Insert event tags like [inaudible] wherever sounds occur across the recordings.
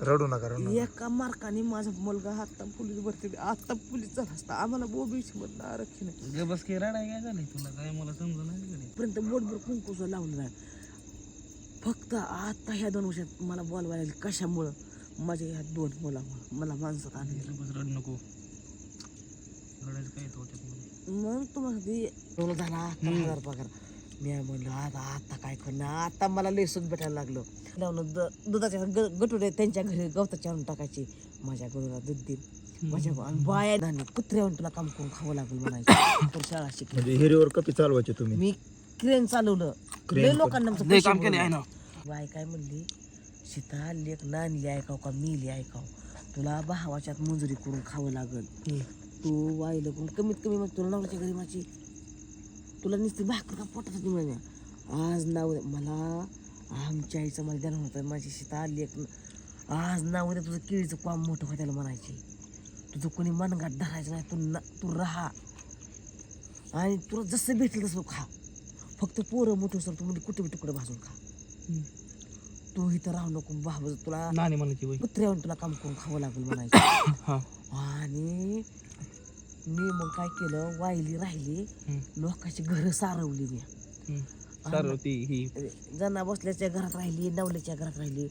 रडू नका रडू नका. एका मार्काने माझा मुलगा आता पोलीस भरती आता पोलीस झाला असता. आम्हाला ओबीसी मधलं आरक्षण आहे. की रडाय काय झालंय तुला? काय मला समजा नाही पर्यंत बोटभर कुंकूच लावलं नाही फक्त आता ह्या दोन वर्षात मला बोलवायला लागले. कशामुळं? माझ्या ह्या दोन मुलामुळं मला माणसात आणले रड नको. रडायचं काय मग तुम्हाला ते झाला अकरा हजार पगार. मी म्हणलं आता आता काय करणार? आता मला लेसून भेटायला लागलं. लावून द दुधाच्या ग गटुडे त्यांच्या घरी गवताच्या आणून टाकायचे. माझ्या गरुला दूध देईन. माझ्या आणि बाया धान्य कुत्र्यावर तुला काम करून खावं लागेल म्हणायचं. तर शाळा शिकली. म्हणजे हिरीवर कपी चालवायचे तुम्ही. मी क्रेन चालवलं. लय लोकांना आमचं काम केले आहे. ना. बाई काय म्हणली सीता लेख नानली ऐकाव का? मिली ऐकाव. तुला भावाच्यात मंजुरी करून खावं लागल. तू वाहिलं करून कमीत कमी मग तुला नवऱ्याच्या घरी माझी तुला नुसती भाकर का पोटासाठी म्हणे. आज नाव मला आमच्या आईचं मला देणं होतं. माझी सीता लेख आज नाव उद्या तुझं केळीचं काम मोठं व्हायला म्हणायचे. तुझं कोणी मनगाट धरायचं नाही. तू ना तू राहा. आणि तुला जसं भेटलं तसं खा. फक्त पोरं मोठं सर तू म्हणजे कुठे बी तुकडे भाजून खा. तू इथं राहू नको. बाबा तुला नानी म्हणायची कुत्र्यावर तुला काम करून खावं लागेल म्हणायचं. [coughs] आणि मी मग काय केलं वाहिली राहिली. लोकांची घरं सारवली मी. हम्म. सारं ती ही. जना बसल्याच्या घरात राहिली नवल्याच्या घरात राहिली.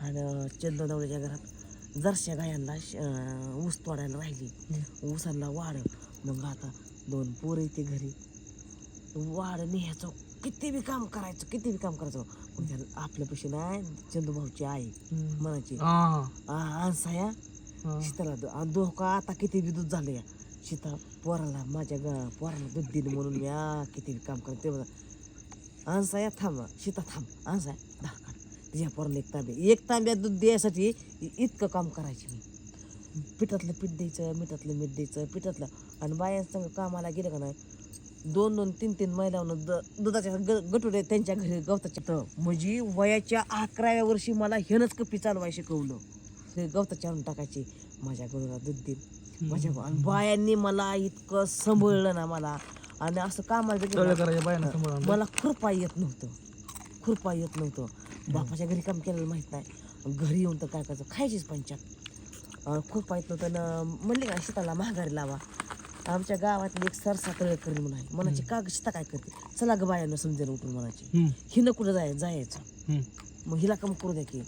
आणि चंद नवल्याच्या घरात जरशा गायांना ऊस तोडायला राहिली. ऊसाला वाढ. मग आता दोन पोरं येते घरी. वाढ नेह्याचं किती बी काम करायचं किती बी काम करायचं. त्याला आपल्यापाशी नाही चंदू भाऊची आई हा. आणसाया. शीताला आणि धोका आता किती बी दूध झालं या शीता पोराला माझ्या ग पोराला दूध दिलं म्हणून मी आ किती काम करते ते आणसा या थांब शीता थांब. आणसा दहा काढ तिच्या पोराला एक तांबे एक तांब्या दूध द्यायसाठी इतकं काम करायची मी. पिठातलं पीठ द्यायचं मिठातलं मीठ द्यायचं पिठातलं. आणि बायांसंग कामाला गेलं का नाही? दोन दोन तीन तीन महिन्यावर द दुधाच्या ग गटुडे त्यांच्या घरी गवताच्या तर म्हणजे वयाच्या अकराव्या वर्षी मला हेनच कपी चालवाय शिकवलं. ते गवताच्या आणून टाकायची. माझ्या गुरुला दूध देईन. माझ्या आणि बायांनी मला इतकं सांभाळलं ना मला. आणि असं कामाला गेलं मला खुरपा येत नव्हतं. खुरपा येत नव्हतं. बापाच्या घरी काम केलेलं माहीत नाही. घरी येऊन तर काय करायचं? खायचीच पंचायत. अं, खुरपा येत नव्हतं. ना म्हणले का शेताला महागारी लावा. आमच्या गावातली एक सरसा तळकर म्हणून आहे म्हणायची का सीता काय करते? चला ग बायांना समजेल उठून म्हणायची. हम्म. हिनं कुठं जाय जायचं. मग हिला कम करू द्या की.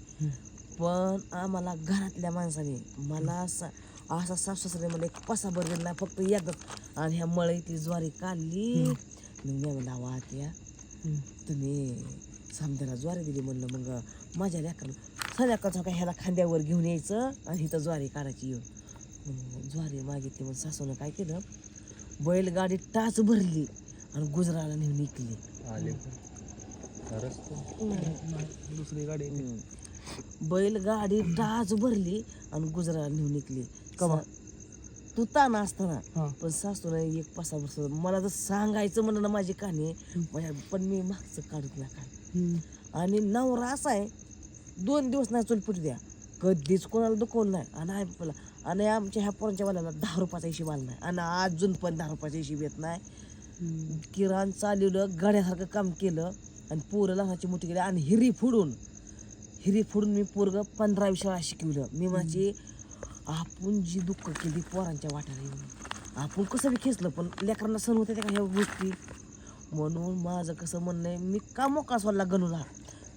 पण आम्हाला घरातल्या माणसाने मला असा असा सासरे मला एक पसा बरं नाही फक्त एकदाच. आणि ह्या मळई ती ज्वारी काढली. मग मी म्हणला वाट या हम्म. तुम्ही समजायला ज्वारी दिली म्हणलं मग माझ्या लेकरं संध्याकाळचं काय ह्याला खांद्यावर घेऊन यायचं आणि इथं ज्वारी काढायची. येऊन मग ज्वारी मागितली मग सासूनं काय केलं बैलगाडी टाच भरली आणि गुजराला नेऊन निघली आले दुसरी गाडी. बैलगाडी टाच भरली आणि गुजराला नेऊन निघली कवा? तू ताना असताना. हा. पण सासून एक पाच सहा वर्ष मला जर सांगायचं म्हणलं ना माझी कहाणी माझ्या पण मी मागचं काढत नाही काय हम्म. आणि नवरा असा आहे दोन दिवस नाही चूल पिटू द्या. कधीच कोणाला दुखवलं नाही. आणि आहे आपला आणि आमच्या ह्या पोरांच्या वाल्याला दहा रुपयाचा हिशोब आला नाही. आणि अजून पण दहा रुपयाचा हिशोब येत नाही. हम्म. किराण चालवलं गाड्यासारखं काम केलं. आणि पोरं लहानाची मोठी केली. आणि हिरी फोडून हिरी फोडून मी पोरग पंधरावी शाळा शिकवलं. मी म्हणायची आपण जी दुःख केली पोरांच्या वाट्याला येऊन आपण कसं बी खेचलं पण लेकरांना सण होते का ह्या गोष्टी. म्हणून माझं कसं म्हणणं आहे मी का मोका सोडला गणूला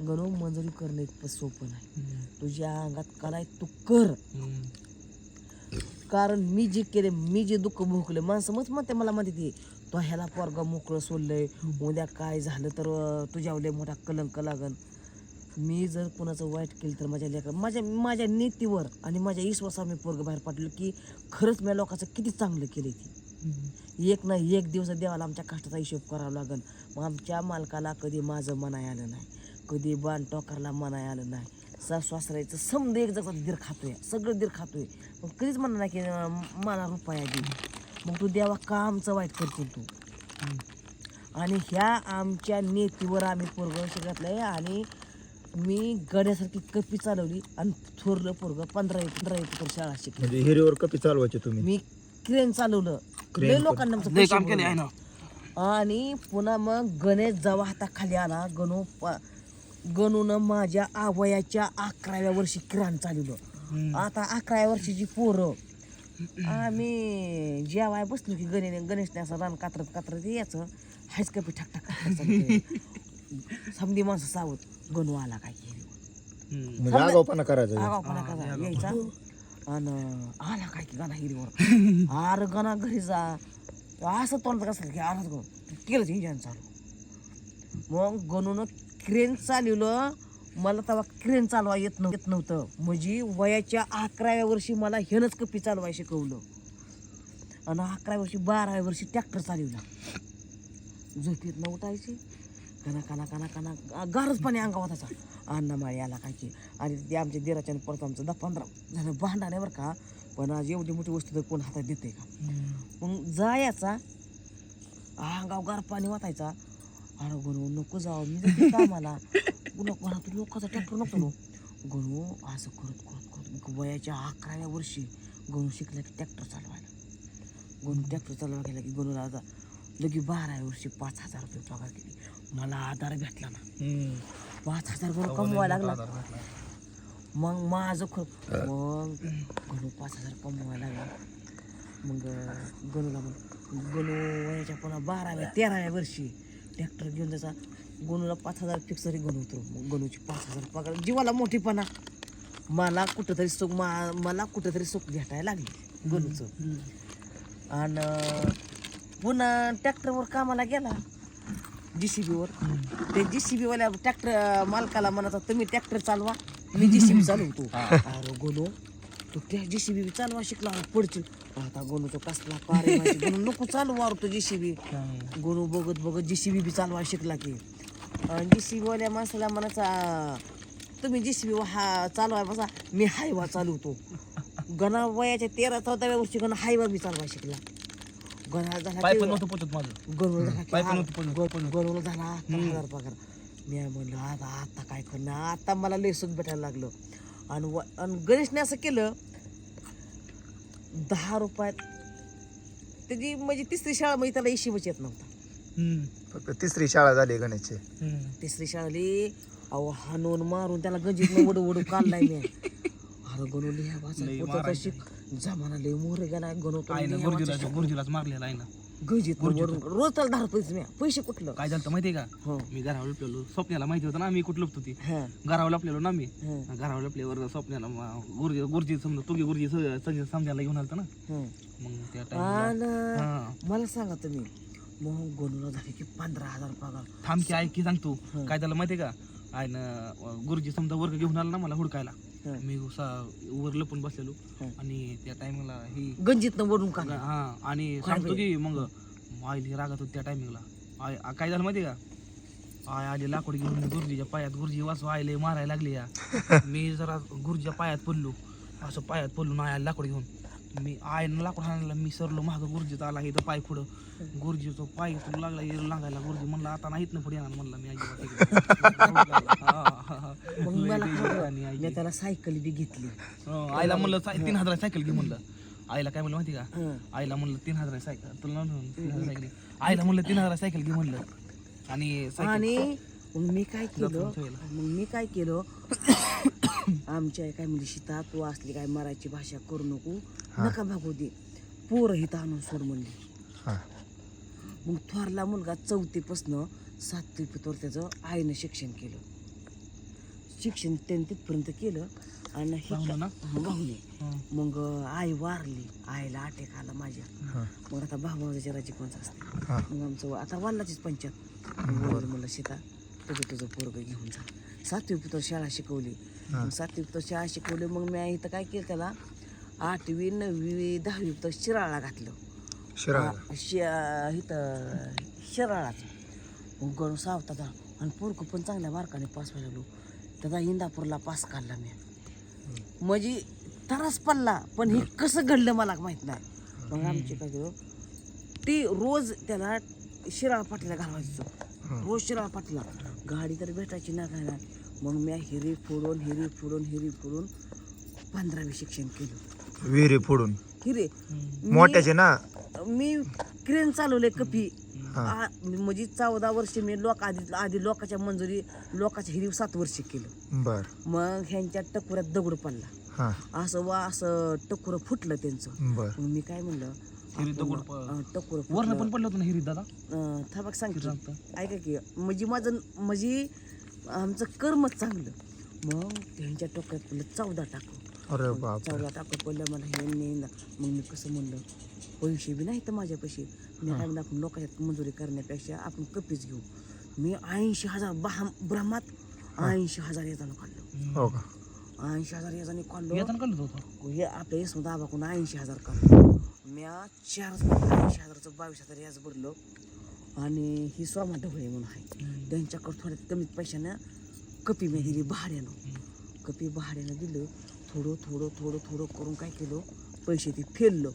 गणू मंजुरी करणं इतकं सोपं नाही. तुझ्या अंगात कलाय तू कर. कारण मी जे केले मी जे दुःख भोगले माणसं मग म्हणते मला म्हणते ती तो ह्याला पोरगा मोकळं सोडलंय. उद्या काय झालं तर लय मोठा कलंक लागन. मी जर कोणाचं वाईट केलं तर माझ्या लेकर माझ्या माझ्या नीतीवर आणि माझ्या विश्वासावर मी पोरग बाहेर पाठवलं की खरंच मी लोकांचं किती चांगलं केलं ती. एक ना एक दिवस देवाला आमच्या कष्टाचा हिशोब करावा लागन मग आमच्या मालकाला कधी माझं मनाय आलं नाही. कधी बाण टोकरला मनाय आलं नाही. सासू सासऱ्याचं समजा एक जगात दीर खातोय. सगळं दीर खातोय. मग कधीच म्हणणार नाही की मला रुपया दे. मग तू देवा का आमचं वाईट करतील तू? आणि ह्या आमच्या नेतीवर आम्ही पोरग शिकतलंय आणि मी गड्यासारखी कपी चालवली आणि थोरलं पोरग पंधरा पंधरा एकर शाळा शिकली. म्हणजे हिरीवर कपी चालवायचे तुम्ही? मी क्रेन चालवलं. Crane लय पण. लोकांना आमचं लय पैसे काम केले आहे बुडवले. ना. आणि पुन्हा मग गणेश जेव्हा हाताखाली आला. गणू प- गणून माझ्या आवयाच्या अकराव्या वर्षी किराण चालवलं. आता अकराव्या वर्षीची पोरं. आम्ही जेवाय बसलो की गणे गणेशने असं रान कात्रत कात्रत यायचं. हायच कपी ठाक ठाक [laughs] समधी माणसं सावत गणू आला काय केली? म्हणजे आगावपणा करायचा. आगावपणा कसा यायचा. आणि आला काय की गाणा हिरीवर? [laughs] आर गणा घरी जा. असं तोंडात कसं की आराच गण केलंच इंजन चालू. मग गणून क्रेन चालवलं. मला तेव्हा क्रेन चालवा येत नव्ह येत नव्हतं. म्हणजे वयाच्या अकराव्या वर्षी मला हेनच कपी चालवाय शिकवलं. आणि अकराव्या वर्षी बाराव्या वर्षी ट्रॅक्टर चालवला. झोपेत न उठायची काना काना काना काना गारच पाणी अंगावर त्याचा. अण्णा माळी आला काय की आणि ते आमच्या दिराच्या परत आमचं दहा पंधरा झालं भांडण आहे बरं का पण आज एवढी मोठी वस्तू तर कोण हातात देते का? मग जायचा अंगाव गार पाणी वाटायचा. अरे गणू नको जावं मी कामाला. नको घरात लोकांचा ट्रॅक्टर नको नो. गणू असं करत करत करत वयाच्या अकराव्या वर्षी गणू शिकला की ट्रॅक्टर चालवायला. गणू ट्रॅक्टर चालवायला गेला की गणूला आता लगी बाराव्या वर्षी पाच हजार रुपये पगार केली. मला आधार भेटला ना. पाच हजार गणू कमवायला लागला. मग माझं ख मग गणू पाच हजार कमवायला लागला. मग गणूला मग गणू वयाच्या पुन्हा बाराव्या तेराव्या वर्षी ट्रॅक्टर घेऊन त्याचा गणूला पाच हजार फिक्स तरी गणू होतो. मग गणूची पाच हजार पगार जीवाला मोठीपणा. मला कुठंतरी सुख मा मला कुठंतरी सुख भेटायला लागली गणूचं. आणि पुन्हा ट्रॅक्टरवर कामाला गेला. जी सी बीवर ते जी सी बीवाल्या ट्रॅक्टर मालकाला म्हणाचा तुम्ही ट्रॅक्टर चालवा मी जी सी बी चालवतो. [laughs] अरे गोनो तू त्या जी सी बी चालवा शिकला पडची आता गोनू तो कसला पारे गोनू नको चालवा तो जी सी बी गोनू बघत बघत जी सी बी चालवा शिकला की. जी सी बीवाल्या माणसाला म्हणाचा तुम्ही जी सी बी हा चालवाय बसा मी हायवा चालवतो. गणा वयाच्या तेरा चौदाव्या वर्षी गणा हायवा बी चालवा शिकला. गणा झाला पाय पण की- नव्हतं पोचत माझं. गरुड झाला की पाय पण नव्हतं पोचत, ग- पोचत. गरुड झाला अकरा हजार पगार. मी म्हणलं आता आता काय करणार? आता मला लय सुख भेटायला लागलं. आणि व- आणि गणेशने असं केलं दहा रुपयात त्याची म्हणजे तिसरी शाळा म्हणजे त्याला हिशेबच येत नव्हता. फक्त तिसरी शाळा झाली गणेशची. तिसरी शाळाली अहो हाणून मारून त्याला गंजीत वडू वडू काढलाय मी. अरे वाचा लय होतं मारायचे. तशी जमाना लय मोर गेला गणू तो आहे ना लिहा गुरुजीला वाचा. गुरुजीलाच मारलेला आहे ना. गंजीत गुरुजी वडून रोज त्याला मी पैसे कुठलं? काय झालं माहितीये का? हो. मी घरावर लपलेलो. स्वप्नाला माहिती होतं ना मी कुठं लपतो ती. हा. घरावर लपलेलो ना मी हा. घरावर लपल्यावर स्वप्नाला म- गुरुजी गुरुजी समजा तुझी गुरुजी स- संजय समजायला घेऊन आलता ना. हा. मग त्या आणि मला सांगा तुम्ही. मग गणूला झाले की पंधरा हजार पगार. थांब की ऐक की सांगतो. काय झालं माहितीये का? आहे ना गुरुजी समजा वर्ग घेऊन आला ना मला हुडकायला. मी सा- वर लपून बसलेलो. आणि त्या टायमिंगला ही गंजीत वडून का? हा आणि सांगतो? की मग आईली रागात होती त्या टायमिंगला. आय आ- काय झालं माहितीये का? आय आली लाकूड घेऊन गुरुजीच्या पायात गुरुजी वाचू आईले मारायला लागली या. [laughs] मी जरा गुरुजीच्या पायात पडलो. असं पायात पडलो ना आयला लाकूड घेऊन. मी आईनं लाकूड हाणायला मी सरलो माग गुरुजीचा आला इथं पाय पुढं गुरुजीचा पाय इथून लागला इथं लागायला गुरुजी म्हणला आता नाहीत ना पुढे येणार म्हणला मी. हा, हा, हा. मग मला आणि आई. मी त्याला सायकल बी घेतली हं, आईला म्हणलं तीन हजार सायकल घे म्हणलं आईला काय म्हणलं माहिती का हं. आईला म्हणलं तीन हजार सायकल तुला म्हणलं, तीन हजार सायकल घे. आईला म्हणलं तीन हजार सायकल घे म्हणलं आणि सायकल आणि मग मी काय केलं. मग मी काय केलं? आमच्या काय म्हणजे सीता तू असली काय मराठी भाषा करू नको. नका भागू दे. पोरं हिथं आणून सोड म्हणली. मग थोरला मुलगा चौथीपासनं सातवी पितोर त्याचं आईनं शिक्षण केलं. शिक्षण त्यांनी तिथपर्यंत केलं आणि हे भाऊनं. मग आई वारली. आईला अटॅक आला माझ्या. मग आता भावाच्या राज्य कोणचं असते हा. मग आमचं आता वाल्लाचीच पंचायत. म्हणलं सीता तुझं तुझं पोरग घेऊन जा. सातवी पुत्र शाळा शिकवली. सातवी पुत्र शाळा शिकवली मग मी इथं काय केलं त्याला? आठवी नववी दहावी पुत्र शिराळा घातलं. इथं शिराळाच. मग गणू सावताचा आणि पोरग पण चांगल्या मार्काने पास व्हायला लागलो. त्याचा इंदापूरला पास काढला मी. म्हणजे तरास पडला पण हे कसं घडलं मला माहीत नाही. मग आमचे काय केलं ती रोज त्याला शिराळ पाटीला घालवायचं. रोज शिराळ पाटीला गाडी तर भेटायची ना काय ना मग मी हिरी फोडून हिरी फोडून हिरी फोडून पंधरावी शिक्षण केलं. विहिरी फोडून? हिरे. मोठ्याचे ना? मी क्रेन चालवले कपी. आ- म्हणजे चौदा वर्ष मी लोक आधी आधी लोकांच्या मंजुरी लोकांच्या हिरीव सात वर्ष केलं. बर. मग ह्यांच्या टकुऱ्यात दगड पडला. हा. असं वा असं टकुरं फुटलं त्यांचं. बर. मग मी काय म्हणलं हिरीत दगड प- अं, टकुरं वरनं फुटलं. पण पडलं होतं ना हिरीत दादा? थांबा सांगते सांगतो. ऐका की म्हणजे माझं म्हणजे आमचं कर्मच चांगलं. मग त्यांच्या टोक्यात पडलं चौदा टाकू. अरे बाप चौदा टाकू पडलं मला हे नाही ना. मग मी कसं म्हणलं पैसे बी नाही तर माझ्यापाशी मी काय म्हणलं आपण लोकांच्यात मंजुरी करण्यापेक्षा आपण कपीच घेऊ. मी ऐंशी हजार बहा ब्रह्मात ऐंशी हजार येताना काढलं. हो का? ऐंशी हजार येताना काढलं येताना काढलं. होतं? हे आपल्या यशवंत दाबाकडून ऐंशी हजार काढलं. म्या चार ऐंशी हजाराचं बावीस हजार याच भरलो. आणि ही स्वामा ढवळे म्हणून आहे. त्यांच्याकडे थोड्या कमीत पैशानं कपी मी दिली भाड्यानं. कपी भाड्यानं दिलं. थोडं थोडं थोडं थोडं करून काय केलं? पैसे ते फेललो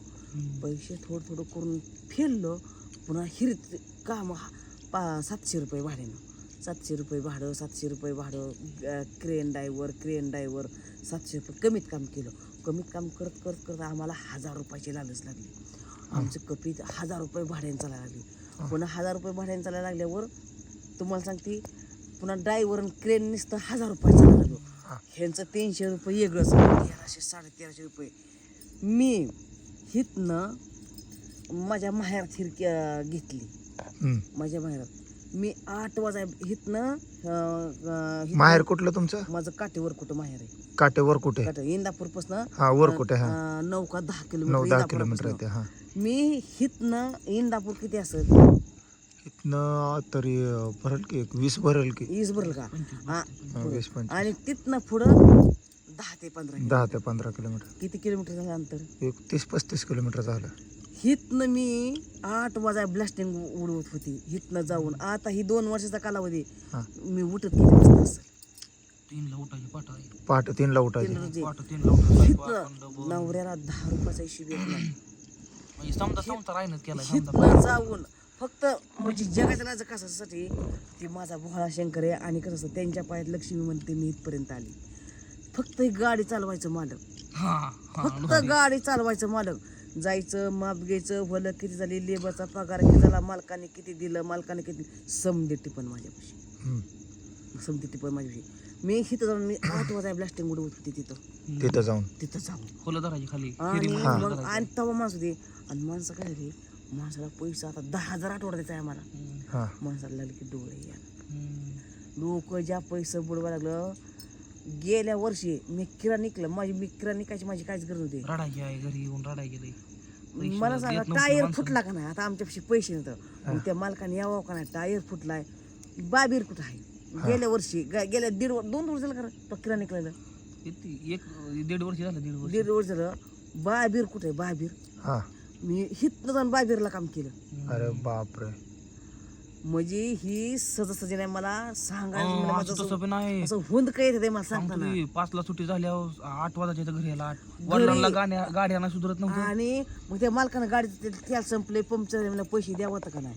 पैसे थोडं थोडं करून फेललो पुन्हा हिरीत काम पा सातशे रुपये भाड्यानं. सातशे रुपये भाडं सातशे रुपये भाडं क्रेन ड्रायव्हर क्रेन ड्रायव्हर सातशे रुपये कमीत काम केलं. कमीत काम करत करत करत आम्हाला हजार रुपयाची लालच लागली. आमचं कपीत हजार रुपये भाड्याने चालायला लागली. पुन्हा हजार रुपये भाड्याने चालायला लागल्यावर तुम्हाला सांगते पुन्हा ड्रायव्हर आणि क्रेन नुसतं हजार रुपये चालायला लागलो. ह्यांचं तीनशे रुपये वेगळंच तेराशे साडे तेराशे रुपये. मी हितनं माझ्या माहेरात हिरकी अं, घेतली. माझ्या माहेरात. मी आठ वाजा हितनं- माहेर कुठलं तुमचं? माझं काटेवर कुठं माहेर आहे? काटेवर कुठे? काटे इंदापूरपासून हा वर कुठे? हा. नऊ का दहा नऊ किलोमीटर दहा किलोमीटर आहे इंदापुरापासनं. ते हा. मी हितनं इंदापूर किती असत इथनं तरी भरल की एक? वीस भरल की? वीस भरल का? हा. हा, वीस पंचवीस. आणि तिथनं पुढं दहा ते पंधरा दहा ते पंधरा किलोमीटर. किती किलोमीटर झालं अंतर? एक तीस पस्तीस किलोमीटर झालं. हितनं मी आठ वाजा ब्लास्टिंग उडवत होती. हितनं जाऊन. आता ही दोन वर्षाचा कालावधी. हा. मी उठत किती वाजता असेल तीनला उठायची पाठ आहे. पहाटे तीनला उठायचे. तीन रोजी पाठ तीनला उठायची. हितनं नवऱ्याला दहा रुपयाचा हिशोब येत नाही. म्हणजे समजा समजा राहिनच केला समजा हितनं जाऊन फक्त म्हणजे जगाच्या राजा कशासाठी ती माझा भोळा शंकर आहे आणि कसं असतं त्यांच्या पायात लक्ष्मी म्हणते मी इथपर्यंत आली. फक्त ही गाडी चालवायचं मालक. हा हा फक्त गाडी चालवायचं मालक. जायचं माप घ्यायचं भलं किती झाली लेबरचा पगार किती झाला मालकाने किती दिलं मालकाने किती समजे टिपण माझ्यापाशी. समजे टिपण माझ्यापाशी. मी इथं जाऊन मी आठ वाजा ब्लास्टिंग उडवत होती तिथं. तिथं जाऊन. तिथं जाऊन. धरायची खाली. आणि. मग आणि तेव्हा माणूस होते. आणि माणसं काय झाली माणसाला पैसा आता दहा हजार आठवडा द्यायचा आहे आम्हाला. हा. माणसाला लागले की डोळे या. लोक ज्या पैसे बुडवा लागलं गेल्या वर्षी मी किरा निकलं. माझी मी किरा निकायची माझी काहीच गरज होती रडायची आहे घरी येऊन रडायची लई पैसे मला सांगा टायर. फुटला का नाही? आता आमच्यापाशी पैसे नव्हतं. त्या मालकाने यावं का नाही? टायर फुटलाय. बाबीर कुठं आहे? गेल्या वर्षी गेल्या दीड दोन वर्ष झालं का किरा निकलेलं. किती? एक दीड वर्ष झालं दीड वर्ष. दीड वर्ष झालं. बाबीर कुठे आहे? बाबीर. मी हितनं जाऊन बाबीरला काम केलं. अरे बापरे. म्हणजे ही सहजासहजी नाही मला सांगायला अं, मला असं माझं तसं पण आहे. असं हुंद काय येते मला सांगताना. सांगतो की पाचला सुट्टी झाल्यावर आठ वाजायच्या इथं घरी यायला. आठ वडिलांना गाड्या गाड्यांना सुधरत नव्हतं. आणि मग त्या मालकानं गाडीचं ते तेल संपले पंक्चर मला पैसे द्यावं होतं का नाही?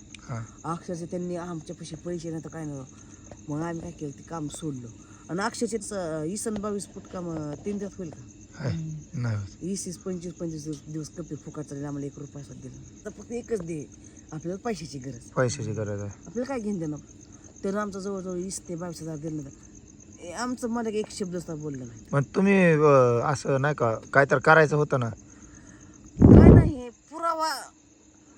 अक्षरशः त्यांनी आमच्या पैसे पैसे नाही तर काय नव्हतं. मग आम्ही काय केलं ते काम सोडलं. आणि अक्षरशः इसन बावीस फूट काम अं, तीन दिवस होईल का. नाही होत. वीस वीस पंचवीस पंचवीस दिवस दिवस कपी फुकाट चालले आम्हाला एक रुपया सुद्धा दिला तर फक्त एकच दे. आपल्याला पैशाची गरज. पैशाची गरज आहे. आपल्याला काय घेऊन देणार तर आमचं जवळजवळ वीस ते बावीस हजार दिलं. ए, आमचं मला एक शब्द सुद्धा बोललं नाही. मग तुम्ही अं, असं नाही का काय तर करायचं होतं ना? काय नाही हे पुरावा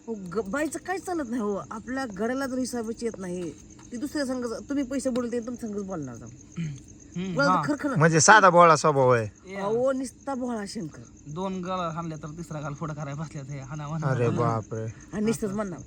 हो, ग- बाईचं काय चालत नाही हो? आपल्या घराला जर हिसाबाची येत नाही ती दुसऱ्या संघ तुम्ही पैसे बोलते तुमच्या संघच बोलणार जाऊ. [clears throat] म्हणजे साधा बोळा स्वभाव आहे. अहो निस्ता भोळा शंकर. दोन गाल हाणल्या तर तिसरा गाल फोडा करायला बसल्या ते हाना म्हणा. अरे बापरे. आणि निस्तच म्हणणार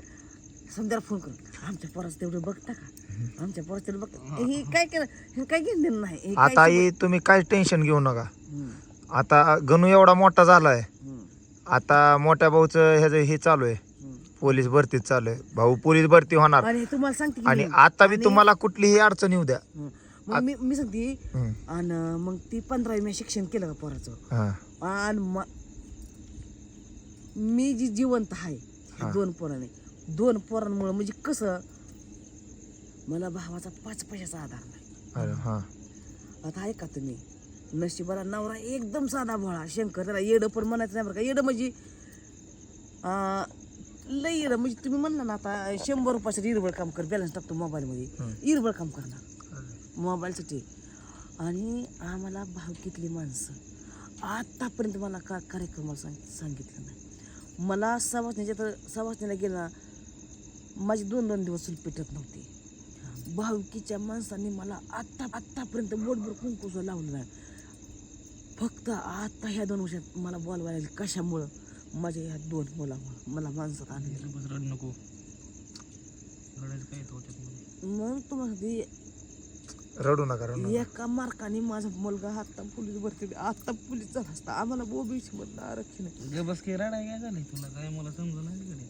समजा फोन करून आमच्या पोराचं तेवढं बघता का? आमच्या पोराचं तेवढं बघता हे काय केलं? हे काय घेऊन देणं नाही. हे काय आता ही तुम्ही काय टेन्शन घेऊ नका. हम्म, आता गणू एवढा मोठा झालाय. हम्म, आता मोठ्या भाऊचं ह्याचं हे चालू आहे. हम्म. पोलीस भरतीच चालू आहे. भाऊ पोलीस भरती होणार. आणि तुम्हाला सांगते की आणि मी- आता बी तुम्हाला कुठलीही अडचण येऊ द्या. हम्म. मग मी मी सांगते हम्म. आणि मग ती पंधरा मी शिक्षण केलं का पोराचं. हा. आणि म- मी जी जिवंत आहे हा. दोन पोराने दोन पोरांमुळे म्हणजे कसं मला भावाचा पाच पैशाचा आधार नाही. अरे हा. आता ऐका तुम्ही नशिबाला नवरा एकदम साधा भोळा शंकर त्याला येडं पण म्हणायचं नाही बरं का. येडं म्हणजे अं, लई रे, म्हणजे तुम्ही म्हणला ना आता शंभर रुपयाचं इरबळ काम कर बॅलन्स टाकतो मोबाईलमध्ये. इरबळ काम करणार. मोबाईलसाठी आणि आम्हाला भावकीतली माणसं. आतापर्यंत मला का कार्यक्रमाला सांग सांगितलं नाही. मला सवासण्याच्या तर सवासण्याला गेलं माझी दोन दोन दिवस चूल पेटत नव्हती. भावकीच्या माणसांनी मला आत्ता आत्तापर्यंत बोटभर कुंकुस लावलं नाही. फक्त आता ह्या दोन वर्षात मला बोलवायला. कशामुळं माझ्या ह्या दोन मुलामुळं मला माणसात आणलं नको. मग तुम्हाला रडू नका रडू नका. एका मार्काने माझा मुलगा आता पोलीस भरती आता पोलीस झाला असता आम्हाला बोबीची मधलं आरक्षण आहे. गे बस की रडाय काय झालंय तुला काय मला समजून नाही